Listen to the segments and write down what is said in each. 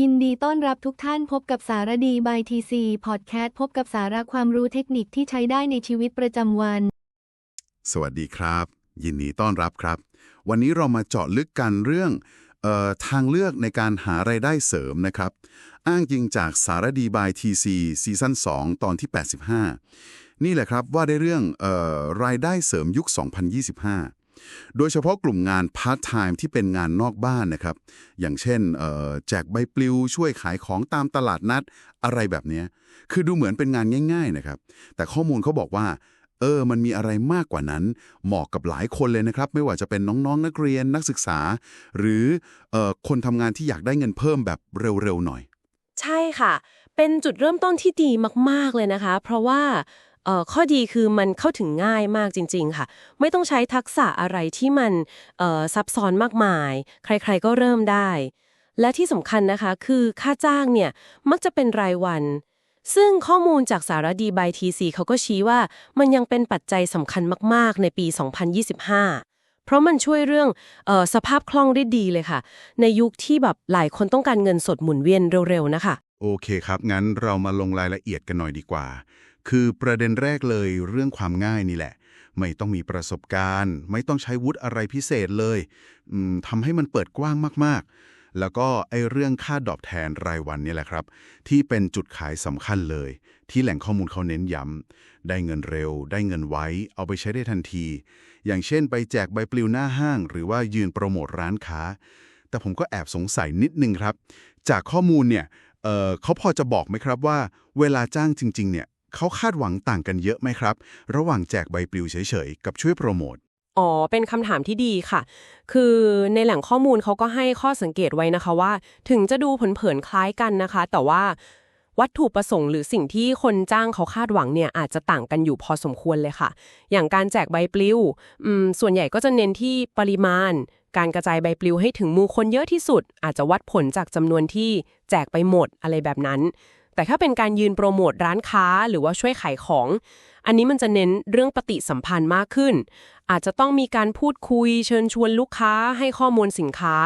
ยินดีต้อนรับทุกท่านพบกับสารดีบายทีซีพอดแคสต์พบกับสาระความรู้เทคนิคที่ใช้ได้ในชีวิตประจำวัน สวัสดีครับ ยินดีต้อนรับครับ วันนี้เรามาเจาะลึกกันเรื่องออทางเลือกในการหาไรายได้เสริมนะครับ อ้างยิงจากสารดีบายทีซีซีซั่น2 ตอนที่ 85 นี่แหละครับว่าได้เรื่องออรายได้เสริมยุค 2025 โดยเฉพาะกลุ่มงานพาร์ทไทม์ที่เป็นงานนอกบ้านนะครับ อย่างเช่นแจกใบปลิวช่วยขายของตามตลาดนัดอะไรแบบนี้ คือดูเหมือนเป็นงานง่าย ๆนะครับ แต่ข้อมูลเขาบอกว่า เออ มันมีอะไรมากกว่านั้น เหมาะกับหลายคนเลยนะครับ ไม่ว่าจะเป็นน้องๆนักเรียนนักศึกษา หรือออคนทำงานที่อยากได้เงินเพิ่มแบบเร็วๆหน่อย ใช่ค่ะ เป็นจุดเริ่มต้นที่ดีมากๆเลยนะคะ เพราะว่า เอ่อข้อดีคือมันเข้าถึงง่ายมากจริง ๆ ค่ะ ไม่ต้องใช้ทักษะอะไรที่มันเอ่อซับซ้อนมากมาย ใครๆก็เริ่มได้ และที่สำคัญนะคะคือค่าจ้างเนี่ยมักจะเป็นรายวัน ซึ่งข้อมูลจากสารดีบายทีซีเขาก็ชี้ว่ามันยังเป็นปัจจัยสำคัญมากๆ ในปี 2025 เพราะมันช่วยเรื่องออสภาพคล่องได้ดีเลยค่ะ ในยุคที่แบบหลายคนต้องการเงินสดหมุนเวียนเร็วๆนะคะ โอเคครับ งั้นเรามาลงรายละเอียดกันหน่อยดีกว่า คือประเด็นแรกเลยเรื่องความง่ายนี่แหละ ไม่ต้องมีประสบการณ์ ไม่ต้องใช้วุฒิอะไรพิเศษเลยทำให้มันเปิดกว้างมากๆ แล้วก็ไอ้เรื่องค่าดอกแทนรายวันนี่แหละครับ ที่เป็นจุดขายสำคัญเลย ที่แหล่งข้อมูลเขาเน้นย้ำได้เงินเร็ว ได้เงินไว้ เอาไปใช้ได้ทันที อย่างเช่นไปแจกใบปลิวหน้าห้าง หรือว่ายืนโปรโมทร้านค้า แต่ผมก็แอบสงสัยนิดนึงครับ จากข้อมูลเนี่ยเเขาพอจะบอกไหมครับว่า เวลาจ้างจริง ๆ เนี่ย เขาคาดหวังต่างกันเยอะไหมครับ ระหว่างแจกใบปลิวเฉยๆ กับช่วยโปรโมทอ๋อ เป็นคำถามที่ดีค่ะ คือในแหล่งข้อมูลเขาก็ให้ข้อสังเกตไว้นะคะว่า ถึงจะดูเผินๆคล้ายกันนะคะ แต่ว่าวัตถุประสงค์หรือสิ่งที่คนจ้างเขาคาดหวังเนี่ยอาจจะต่างกันอยู่พอสมควรเลยค่ะ อย่างการแจกใบปลิวส่วนใหญ่ก็จะเน้นที่ปริมาณ การกระจายใบปลิวให้ถึงมู่คนเยอะที่สุด อาจจะวัดผลจากจำนวนที่แจกไปหมดอะไรแบบนั้น แต่ถ้าเป็นการยืนโปรโมทร้านค้าหรือว่าช่วยขายของ อันนี้มันจะเน้นเรื่องปฏิสัมพันธ์มากขึ้น อาจจะต้องมีการพูดคุย เชิญชวนลูกค้าให้ข้อมูลสินค้า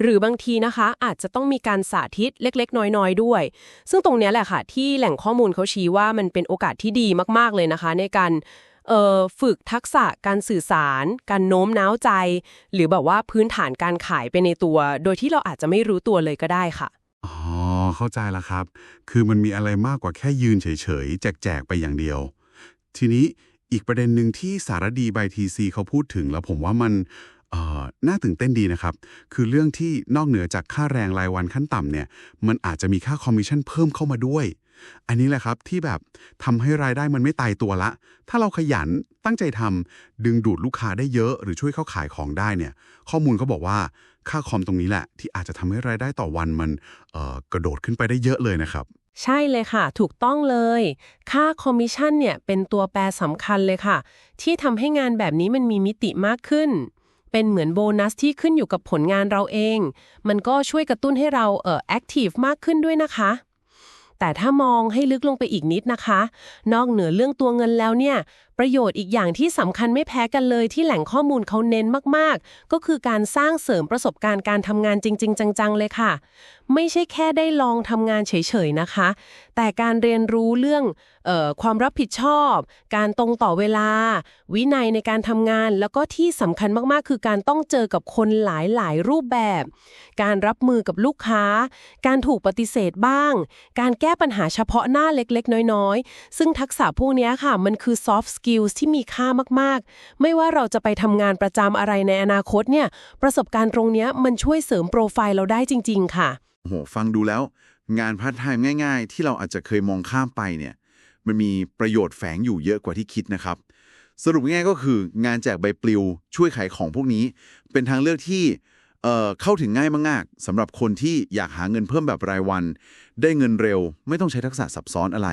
หรือบางทีนะคะ อาจจะต้องมีการสาธิตเล็กๆ น้อยๆ ด้วย ซึ่งตรงนี้แหละค่ะ ที่แหล่งข้อมูลเขาชี้ว่ามันเป็นโอกาสที่ดีมากๆเลยนะคะ ในการฝึกทักษะการสื่อสาร การโน้มน้าวใจ หรือแบบว่าพื้นฐานการขายไปในตัว โดยที่เราอาจจะไม่รู้ตัวเลยก็ได้ค่ะอ๋อ เข้าใจแล้วครับ คือมันมีอะไรมากกว่าแค่ยืนเฉยๆ แจกๆ ไปอย่างเดียว ทีนี้อีกประเด็นหนึ่งที่สารดีบายทีซีเขาพูดถึงแล้วผมว่ามันเอ่อน่าตื่นเต้นดีนะครับ คือเรื่องที่นอกเหนือจากค่าแรงรายวันขั้นต่ำเนี่ย มันอาจจะมีค่าคอมมิชชั่นเพิ่มเข้ามาด้วย อันนี้แหละครับที่แบบทำให้รายได้มันไม่ตายตัวละ ถ้าเราขยันตั้งใจทำดึงดูดลูกค้าได้เยอะ หรือช่วยเข้าขายของได้เนี่ย ข้อมูลเขาบอกว่าค่าคอมตรงนี้แหละ ที่อาจจะทำให้รายได้ต่อวันมันกระโดดขึ้นไปได้เยอะเลยนะครับใช่เลยค่ะ ถูกต้องเลย ค่าคอมมิชชั่นเนี่ยเป็นตัวแปรสำคัญเลยค่ะ ที่ทำให้งานแบบนี้มันมีมิติมากขึ้น เป็นเหมือนโบนัสที่ขึ้นอยู่กับผลงานเราเอง มันก็ช่วยกระตุ้นให้เราเอ่อแอคทีฟมากขึ้นด้วยนะคะ แต่ถ้ามองให้ลึกลงไปอีกนิดนะคะ นอกเหนือเรื่องตัวเงินแล้วเนี่ยประโยชน์อีกอย่างที่สำคัญไม่แพ้กันเลยที่แหล่งข้อมูลเขาเน้นมากๆ ก็คือการสร้างเสริมประสบการณ์การทำงานจริง ๆ จัง ๆ เลยค่ะ ไม่ใช่แค่ได้ลองทำงานเฉย ๆ นะคะ แต่การเรียนรู้เรื่องออความรับผิดชอบ การตรงต่อเวลา วินัยในการทำงาน แล้วก็ที่สำคัญมากๆ คือการต้องเจอกับคนหลาย ๆ รูปแบบ การรับมือกับลูกค้า การถูกปฏิเสธบ้าง การแก้ปัญหาเฉพาะหน้าเล็ก ๆ น้อย ๆ ซึ่งทักษะพวกนี้ค่ะ มันคือ soft skills ที่มีค่ามากๆ ไม่ว่าเราจะไปทำงานประจำอะไรในอนาคตเนี่ย ประสบการณ์ตรงนี้มันช่วยเสริมโปรไฟล์เราได้จริง ๆ ค่ะ โอ้โห ฟังดูแล้ว งานพาร์ทไทม์ง่าย ๆ ที่เราอาจจะเคยมองข้ามไปเนี่ย มันมีประโยชน์แฝงอยู่เยอะกว่าที่คิดนะครับ สรุปง่ายก็คืองานแจกใบปลิว ช่วยขายของพวกนี้ เป็นทางเลือกที่ เอ่อเข้าถึงง่ายมากๆสำหรับคนที่อยากหาเงินเพิ่มแบบรายวัน ได้เงินเร็ว ไม่ต้องใช้ทักษะซับซ้อนอะไร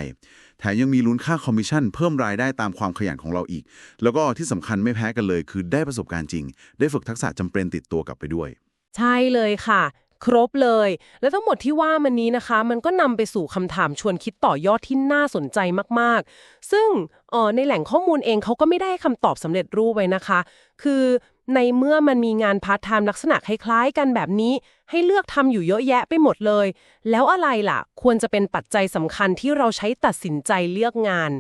แถมยังมีลุ้นค่าคอมมิชชั่นเพิ่มรายได้ตามความขยันของเราอีก แล้วก็ที่สำคัญไม่แพ้กันเลย คือได้ประสบการณ์จริง ได้ฝึกทักษะจำเป็นติดตัวกลับไปด้วย ใช่เลยค่ะ ครบเลย และทั้งหมดที่ว่ามันนี้นะคะ มันก็นำไปสู่คำถามชวนคิดต่อยอดที่น่าสนใจมากๆ ซึ่งออในแหล่งข้อมูลเองเขาก็ไม่ได้คำตอบสำเร็จรูปไว้นะคะ คือในเมื่อมันมีงานพาร์ทไทม์ลักษณะคล้ายๆ กันแบบนี้ ให้เลือกทำอยู่เยอะแยะไปหมดเลย แล้วอะไรล่ะ ควรจะเป็นปัจจัยสำคัญที่เราใช้ตัดสินใจเลือกงาน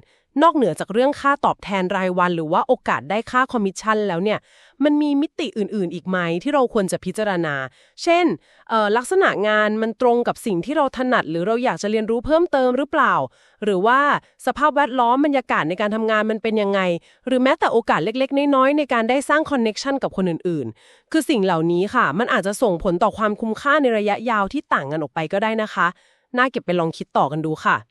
นอกเหนือจากเรื่องค่าตอบแทนรายวันหรือว่าโอกาสได้ค่าคอมมิชชั่นแล้วเนี่ย มันมีมิติอื่นๆ อีกไหมที่เราควรจะพิจารณา เช่น ลักษณะงานมันตรงกับสิ่งที่เราถนัด หรือเราอยากจะเรียนรู้เพิ่มเติมหรือเปล่า หรือว่าสภาพแวดล้อมบรรยากาศในการทำงานมันเป็นยังไง หรือแม้แต่โอกาสเล็กๆ น้อยๆ ในการได้สร้างคอนเน็ชันกับคนอื่นๆ คือสิ่งเหล่านี้ค่ะ มันอาจจะส่งผลต่อความคุ้มค่าในระยะยาวที่ต่างกันออกไปก็ได้นะคะ น่าเก็บไปลองคิดต่อกันดูค่ะ